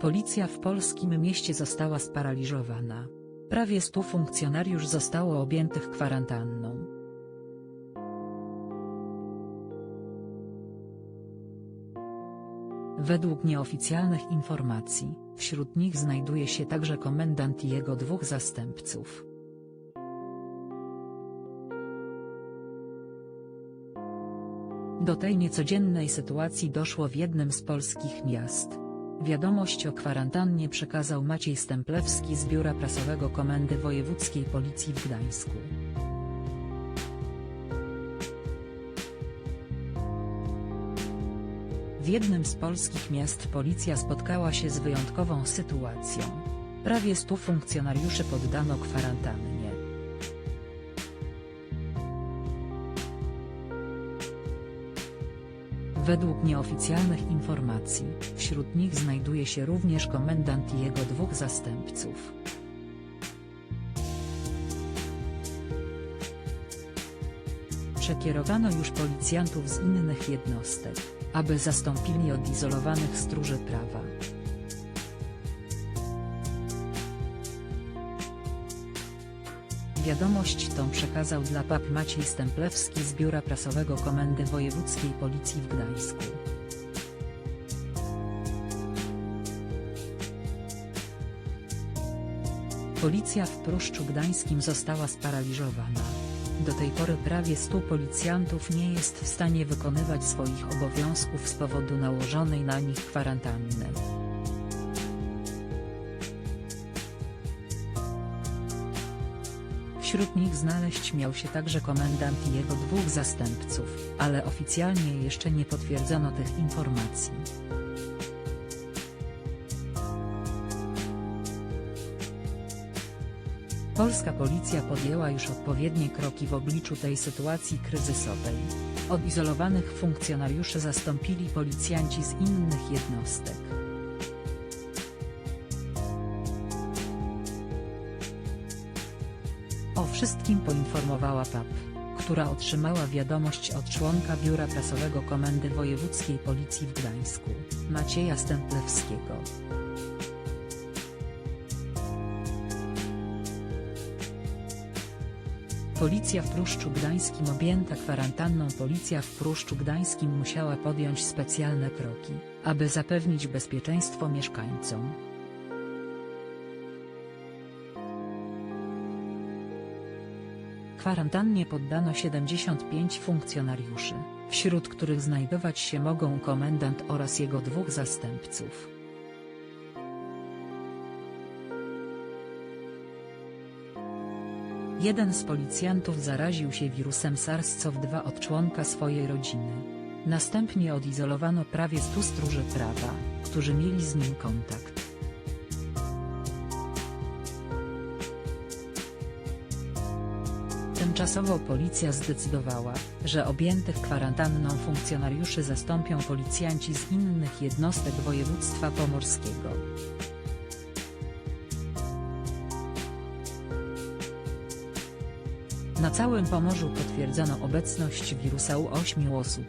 Policja w polskim mieście została sparaliżowana. Prawie 100 funkcjonariusz zostało objętych kwarantanną. Według nieoficjalnych informacji, wśród nich znajduje się także komendant i jego dwóch zastępców. Do tej niecodziennej sytuacji doszło w jednym z polskich miast. Wiadomość o kwarantannie przekazał Maciej Stemplewski z Biura Prasowego Komendy Wojewódzkiej Policji w Gdańsku. W jednym z polskich miast policja spotkała się z wyjątkową sytuacją. Prawie 100 funkcjonariuszy poddano kwarantannie. Według nieoficjalnych informacji, wśród nich znajduje się również komendant i jego dwóch zastępców. Przekierowano już policjantów z innych jednostek, aby zastąpili odizolowanych stróży prawa. Wiadomość tą przekazał dla PAP Maciej Stemplewski z Biura Prasowego Komendy Wojewódzkiej Policji w Gdańsku. Policja w Pruszczu Gdańskim została sparaliżowana. Do tej pory prawie 100 policjantów nie jest w stanie wykonywać swoich obowiązków z powodu nałożonej na nich kwarantanny. Wśród nich znaleźć miał się także komendant i jego dwóch zastępców, ale oficjalnie jeszcze nie potwierdzono tych informacji. Polska policja podjęła już odpowiednie kroki w obliczu tej sytuacji kryzysowej. Odizolowanych funkcjonariuszy zastąpili policjanci z innych jednostek. O wszystkim poinformowała PAP, która otrzymała wiadomość od członka Biura Prasowego Komendy Wojewódzkiej Policji w Gdańsku, Macieja Stemplewskiego. Policja w Pruszczu Gdańskim objęta kwarantanną Policja w Pruszczu Gdańskim musiała podjąć specjalne kroki, aby zapewnić bezpieczeństwo mieszkańcom. Kwarantannie poddano 75 funkcjonariuszy, wśród których znajdować się mogą komendant oraz jego dwóch zastępców. Jeden z policjantów zaraził się wirusem SARS-CoV-2 od członka swojej rodziny. Następnie odizolowano prawie 100 stróży prawa, którzy mieli z nim kontakt. Tymczasowo policja zdecydowała, że objętych kwarantanną funkcjonariuszy zastąpią policjanci z innych jednostek województwa pomorskiego. Na całym Pomorzu potwierdzono obecność wirusa u 8 osób.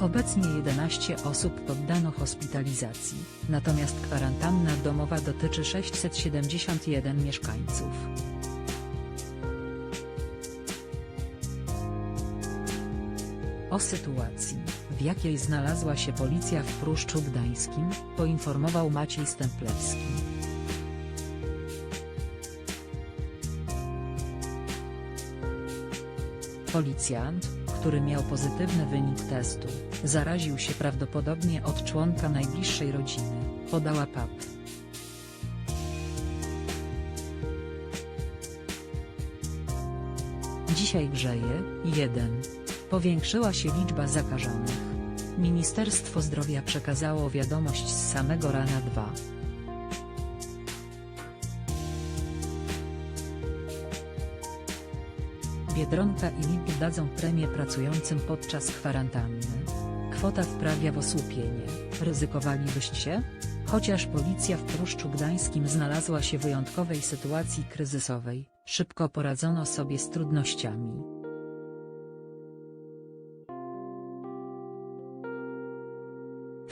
Obecnie 11 osób poddano hospitalizacji, natomiast kwarantanna domowa dotyczy 671 mieszkańców. O sytuacji, w jakiej znalazła się policja w Pruszczu Gdańskim, poinformował Maciej Stemplewski. Policjant, który miał pozytywny wynik testu, zaraził się prawdopodobnie od członka najbliższej rodziny, podała PAP. Dzisiaj grzeje, 1. Powiększyła się liczba zakażonych. Ministerstwo Zdrowia przekazało wiadomość z samego rana 2. Biedronka i Lidl dadzą premię pracującym podczas kwarantanny. Kwota wprawia w osłupienie. Ryzykowalibyście? Chociaż policja w Pruszczu Gdańskim znalazła się w wyjątkowej sytuacji kryzysowej, szybko poradzono sobie z trudnościami.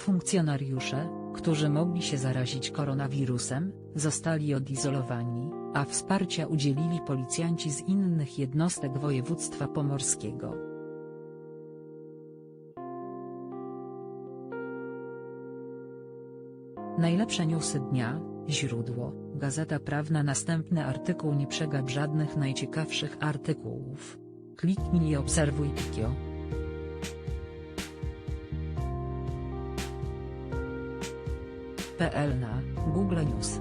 Funkcjonariusze, którzy mogli się zarazić koronawirusem, zostali odizolowani, a wsparcia udzielili policjanci z innych jednostek województwa pomorskiego. Najlepsze newsy dnia, źródło, Gazeta Prawna Następny artykuł Nie przegap żadnych najciekawszych artykułów. Kliknij i obserwuj Pikio. PL na Google News